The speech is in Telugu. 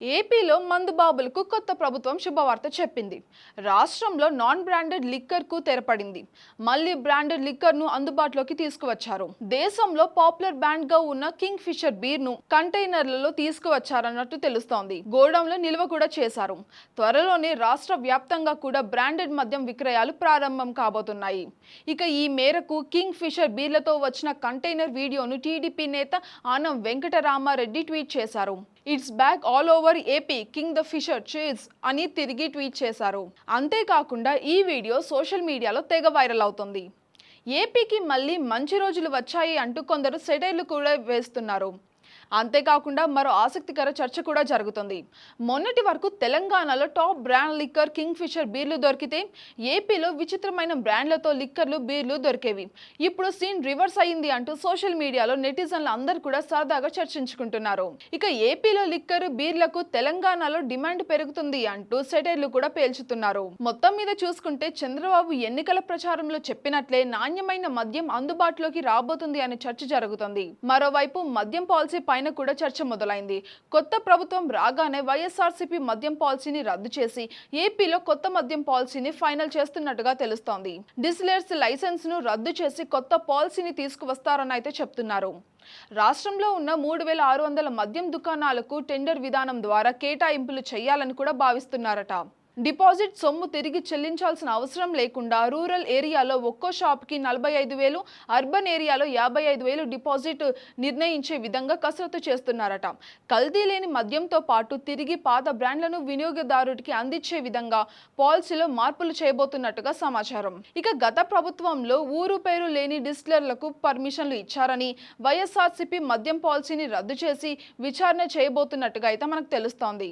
ఏపీలో మందుబాబులకు కొత్త ప్రభుత్వం శుభవార్త చెప్పింది. రాష్ట్రంలో నాన్ బ్రాండెడ్ లిక్కర్కు తెరపడింది. మళ్ళీ బ్రాండెడ్ లిక్కర్ను అందుబాటులోకి తీసుకువచ్చారు. దేశంలో పాపులర్ బ్రాండ్గా ఉన్న కింగ్ ఫిషర్ బీర్ను కంటైనర్లలో తీసుకువచ్చారన్నట్టు తెలుస్తోంది. గోడౌన్లో నిల్వ కూడా చేశారు. త్వరలోనే రాష్ట్ర వ్యాప్తంగా కూడా బ్రాండెడ్ మద్యం విక్రయాలు ప్రారంభం కాబోతున్నాయి. ఇక ఈ మేరకు కింగ్ ఫిషర్ బీర్లతో వచ్చిన కంటైనర్ వీడియోను టీడీపీ నేత ఆనం వెంకటరామారెడ్డి ట్వీట్ చేశారు. It's back all over AP king the fisher cheese అని తిరిగి ట్వీట్ చేశారు. అంతేకాకుండా ఈ వీడియో సోషల్ మీడియాలో తెగ వైరల్ అవుతుంది. ఏపీకి మళ్ళీ మంచి రోజులు వచ్చాయి అంటూ కొందరు సెటైర్లు కూడా వేస్తున్నారు. అంతేకాకుండా మరో ఆసక్తికర చర్చ కూడా జరుగుతుంది. మొన్నటి వరకు తెలంగాణలో top brand liquor Kingfisher బీర్లు దొరికితే ఏపీలో విచిత్రమైన బ్రాండ్లతో లిక్కర్లు బీర్లు దొరికేవి. ఇప్పుడు సీన్ రివర్స్ అయింది అంటూ సోషల్ మీడియాలో నెటిజన్లు అందరూ కూడా సరదాగా చర్చించుకుంటున్నారు. ఇక ఏపీలో లిక్కర్ బీర్లకు తెలంగాణలో డిమాండ్ పెరుగుతుంది అంటూ సెటైర్లు కూడా పేల్చుతున్నారు. మొత్తం మీద చూసుకుంటే చంద్రబాబు ఎన్నికల ప్రచారంలో చెప్పినట్లే నాణ్యమైన మద్యం అందుబాటులోకి రాబోతుంది అనే చర్చ జరుగుతుంది. మరోవైపు మద్యం పాలసీ పైన కూడా చర్చ మొదలైంది. కొత్త ప్రభుత్వం రాగానే వైఎస్ఆర్సీపీ మద్యం పాలసీని రద్దు చేసి ఏపీలో కొత్త మద్యం పాలసీని ఫైనల్ చేస్తున్నట్టుగా తెలుస్తోంది. డిస్టిలర్స్ లైసెన్స్ను రద్దు చేసి కొత్త పాలసీని తీసుకువస్తారని అయితే చెప్తున్నారు. రాష్ట్రంలో ఉన్న మూడు వేల ఆరు వందల మద్యం దుకాణాలకు టెండర్ విధానం ద్వారా కేటాయింపులు చేయాలని కూడా భావిస్తున్నారట. డిపాజిట్ సొమ్ము తిరిగి చెల్లించాల్సిన అవసరం లేకుండా రూరల్ ఏరియాలో ఒక్కో షాప్కి నలభై ఐదు వేలు అర్బన్ ఏరియాలో యాభై ఐదు వేలు డిపాజిట్ నిర్ణయించే విధంగా కసరత్తు చేస్తున్నారట. కల్తీ లేని మద్యంతో పాటు తిరిగి పాత బ్రాండ్లను వినియోగదారుడికి అందించే విధంగా పాలసీలో మార్పులు చేయబోతున్నట్టుగా సమాచారం. ఇక గత ప్రభుత్వంలో ఊరు పేరు లేని డిస్టిలర్లకు పర్మిషన్లు ఇచ్చారని వైఎస్ఆర్సీపీ మద్యం పాలసీని రద్దు చేసి విచారణ చేయబోతున్నట్టుగా అయితే మనకు తెలుస్తోంది.